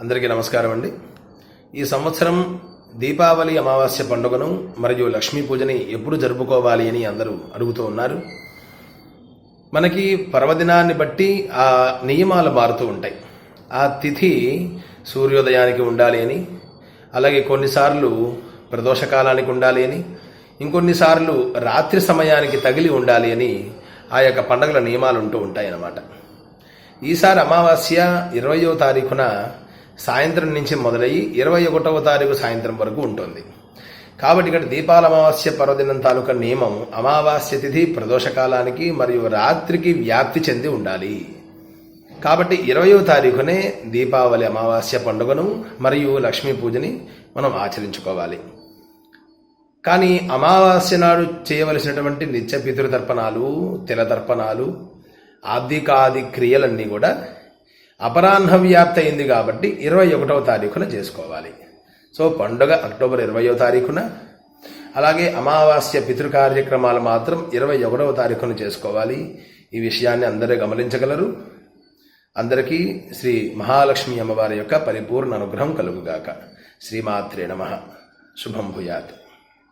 అందరికీ నమస్కారం అండి. ఈ సంవత్సరం దీపావళి అమావాస్య పండుగను మరియు లక్ష్మీ పూజని ఎప్పుడు జరుపుకోవాలి అని అందరూ అడుగుతూ ఉన్నారు. మనకి పర్వదినాన్ని బట్టి ఆ నియమాలు మారుతూ ఉంటాయి. ఆ తిథి సూర్యోదయానికి ఉండాలి అని అలాగే కొన్నిసార్లు ప్రదోషకాలానికి ఉండాలి అని ఇంకొన్నిసార్లు రాత్రి సమయానికి తగిలి ఉండాలి అని ఆ యొక్క పండుగల నియమాలు ఉంటూ ఉంటాయి అన్నమాట ఈసారి అమావాస్య ఇరవయో తారీఖున సాయంత్రం నుంచి మొదలయ్యి ఇరవై ఒకటవ తారీఖు సాయంత్రం వరకు ఉంటుంది. కాబట్టి ఇక్కడ దీపాల అమావాస్య పర్వదినం తాలూకా నియమం అమావాస్య తిథి ప్రదోషకాలానికి మరియు రాత్రికి వ్యాప్తి చెంది ఉండాలి. కాబట్టి ఇరవయో తారీఖునే దీపావళి అమావాస్య పండుగను మరియు లక్ష్మీ పూజని మనం ఆచరించుకోవాలి. కానీ అమావాస్య నాడు చేయవలసినటువంటి నిత్య పితృతర్పణాలు తిలతర్పణాలు ఆర్థికాది క్రియలన్నీ కూడా అపరాహ్న వ్యాప్తి అయింది కాబట్టి ఇరవై ఒకటవ తారీఖున చేసుకోవాలి. సో పండుగ అక్టోబర్ ఇరవయో తారీఖున. అలాగే అమావాస్య పితృ కార్యక్రమాలు మాత్రం ఇరవై ఒకటవ తారీఖున చేసుకోవాలి. ఈ విషయాన్ని అందరూ గమనించగలరు. అందరికీ శ్రీ మహాలక్ష్మి అమ్మవారి యొక్క పరిపూర్ణ అనుగ్రహం కలుగుగాక. శ్రీమాత్రే నమ. శుభం భూయాత్.